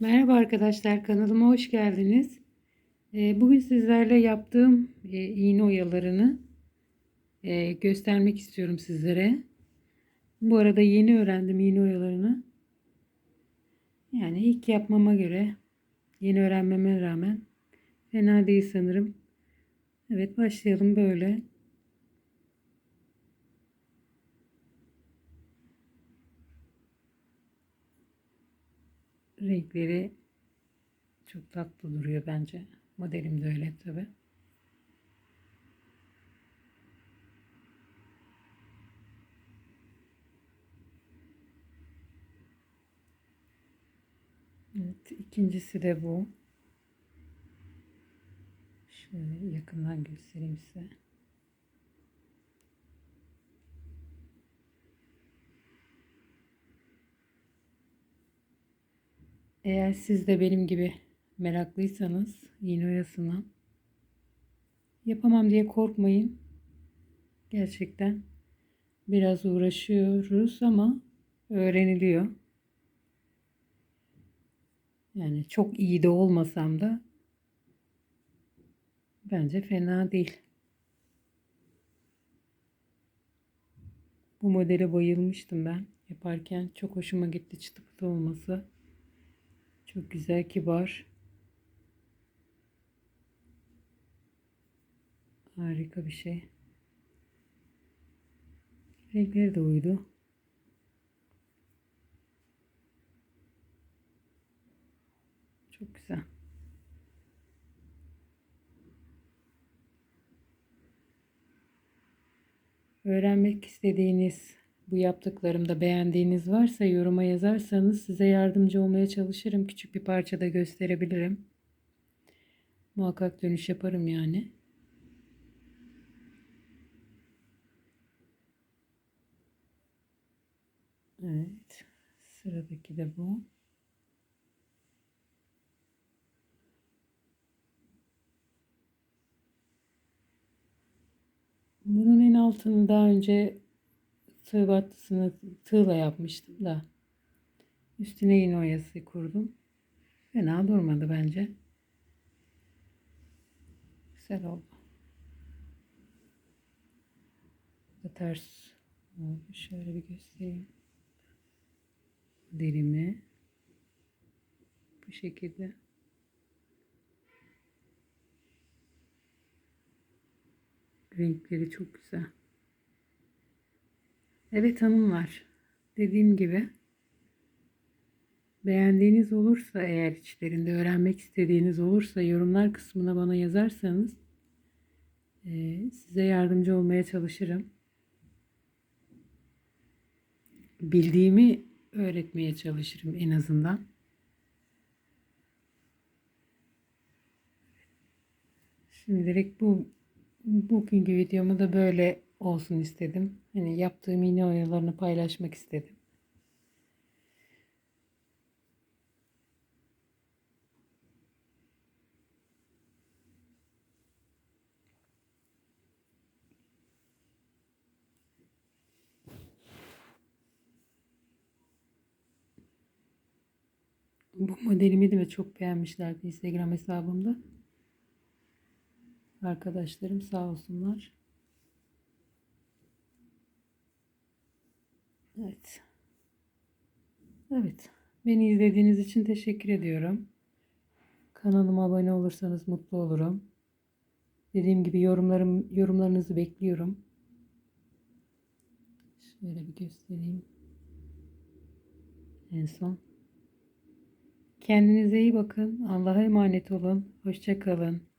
Merhaba arkadaşlar kanalıma hoş geldiniz. Ee, Bugün sizlerle yaptığım e, iğne oyalarını e, göstermek istiyorum sizlere. Bu arada yeni öğrendim iğne oyalarını. Yani ilk yapmama göre yeni öğrenmeme rağmen fena değil sanırım. Evet başlayalım böyle. Renkleri çok tatlı duruyor bence. Modelim de öyle tabi. Evet, ikincisi de bu. Şöyle yakından göstereyim size. Eğer siz de benim gibi meraklıysanız iğne oyasına yapamam diye korkmayın. Gerçekten biraz uğraşıyoruz ama öğreniliyor. Yani çok iyi de olmasam da bence fena değil. Bu modele bayılmıştım ben yaparken. Çok hoşuma gitti çıtı pıtı olması. Çok güzel, kibar. Harika bir şey. Renkleri de uydu. Çok güzel. Öğrenmek istediğiniz bu yaptıklarımda beğendiğiniz varsa yoruma yazarsanız size yardımcı olmaya çalışırım. Küçük bir parça da gösterebilirim. Muhakkak dönüş yaparım yani. Evet. Sıradaki de bu. Bunun en altını daha önce tığ battısını tığla yapmıştım da üstüne yine oyası kurdum. Fena durmadı bence. Güzel oldu. Bu ters. Şöyle bir göstereyim. Derimi bu şekilde. Renkleri çok güzel. Evet hanımlar. Dediğim gibi beğendiğiniz olursa eğer içlerinde öğrenmek istediğiniz olursa yorumlar kısmına bana yazarsanız e, size yardımcı olmaya çalışırım. Bildiğimi öğretmeye çalışırım en azından. Şimdilik bu bugünkü videomu da böyle olsun istedim. Hani yaptığım iğne oyalarını paylaşmak istedim. Bu modelimi de çok beğenmişlerdi Instagram hesabımda. Arkadaşlarım sağ olsunlar. Evet. Evet. Beni izlediğiniz için teşekkür ediyorum. Kanalıma abone olursanız mutlu olurum. Dediğim gibi yorumlarım yorumlarınızı bekliyorum. Şöyle bir göstereyim. En son. Kendinize iyi bakın. Allah'a emanet olun. Hoşça kalın.